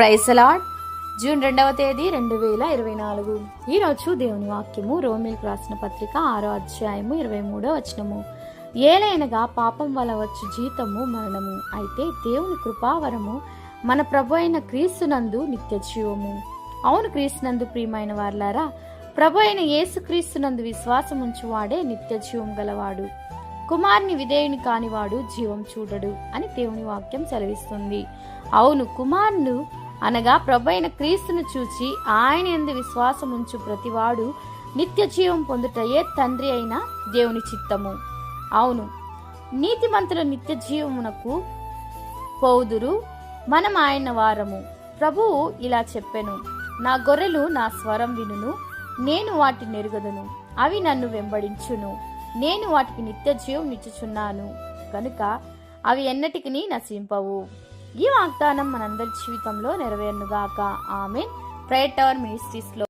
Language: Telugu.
ప్రైస్ అలాడ్ జూన్ రెండవ తేదీ రెండు వేల ఇరవై నాలుగు. ఈరోజు దేవుని వాక్యము రోమిల్కి రాసిన పత్రిక ఆరో అధ్యాయము ఇరవై మూడో వచనము. ఏలైనగా పాపం వల్ల వచ్చు జీతము మరణము. అయితే దేవుని కృపావరము మన ప్రభు అయిన క్రీస్తునందు నిత్య జీవము. అవును క్రీస్తునందు ప్రియమైన వార్లారా ప్రభు అయిన యేసు క్రీస్తునందు విశ్వాసం ఉంచువాడే నిత్య జీవం గలవాడు. కుమారుని విధేయుని కానివాడు జీవం చూడడు అని దేవుని వాక్యం సెలవిస్తుంది. అవును కుమారుడు అనగా ప్రభైన క్రీస్తును చూచి ఆయన ఎందు విశ్వాసం ఉంచు ప్రతివాడు నిత్య జీవం పొందుటయే తండ్రి అయిన దేవుని చిత్తము. అవును నీతిమంతుల నిత్య జీవమునకు పోదురు మనం ఆయన వారము. ప్రభువు ఇలా చెప్పెను నా గొర్రెలు నా స్వరం వినును నేను వాటిని ఎరుగదును అవి నన్ను వెంబడించును నేను వాటికి నిత్య జీవం ఇచ్చుచున్నాను కనుక అవి ఎన్నటికి నశింపవు. ఈ వాగ్దానం మనందరి జీవితంలో నెరవేరునుగాక. ఆమెన్. Prayer tower మినిస్ట్రీస్లో